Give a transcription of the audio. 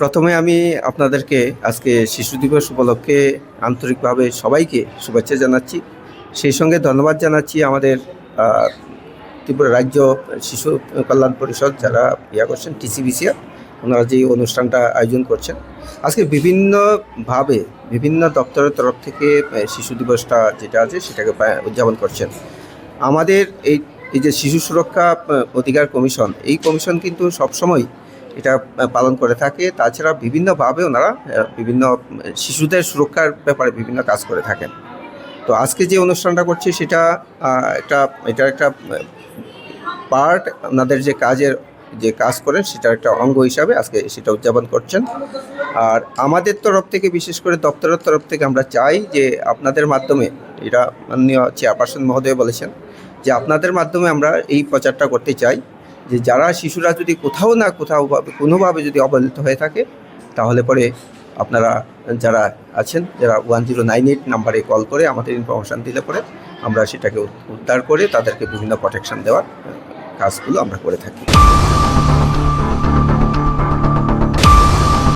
প্রথমে আমি আপনাদেরকে আজকে শিশু দিবস উপলক্ষে আন্তরিকভাবে সবাইকে শুভেচ্ছা জানাচ্ছি। সেই সঙ্গে ধন্যবাদ জানাচ্ছি আমাদের ত্রিপুরা রাজ্য শিশু কল্যাণ পরিষদ যারা ইয়া করছেন, টিসিবিসিআর, ওনারা যে অনুষ্ঠানটা আয়োজন করছেন। আজকে বিভিন্নভাবে বিভিন্ন দপ্তরের তরফ থেকে শিশু দিবসটা যেটা আছে সেটাকে উদযাপন করছেন। আমাদের এই এই যে শিশু সুরক্ষা অধিকার কমিশন, এই কমিশন কিন্তু সবসময় এটা পালন করে থাকে। তাছাড়া বিভিন্নভাবে ওনারা বিভিন্ন শিশুদের সুরক্ষার ব্যাপারে বিভিন্ন কাজ করে থাকেন। তো আজকে যে অনুষ্ঠানটা করছি, সেটা একটা এটা একটা পার্ট ওনাদের যে কাজের, যে কাজ করেন, সেটার একটা অঙ্গ হিসাবে আজকে সেটা উদযাপন করছেন। আর আমাদের তরফ থেকে, বিশেষ করে দপ্তরের তরফ থেকে আমরা চাই যে আপনাদের মাধ্যমে, এটা মাননীয় চেয়ারপারসন মহোদয় বলেছেন, যে আপনাদের মাধ্যমে আমরা এই প্রচারটা করতে চাই। যে যারা শিশুরা যদি কোথাও না কোথাও কোনোভাবে যদি অবহেলিত হয়ে থাকে, তাহলে পরে আপনারা যারা আছেন, যারা ওয়ান জিরো নাইন এইট নাম্বারে কল করে আমাদের ইনফরমেশান দিলে পরে আমরা সেটাকে উদ্ধার করে তাদেরকে বিভিন্ন প্রোটেকশান দেওয়ার কাজগুলো আমরা করে থাকি।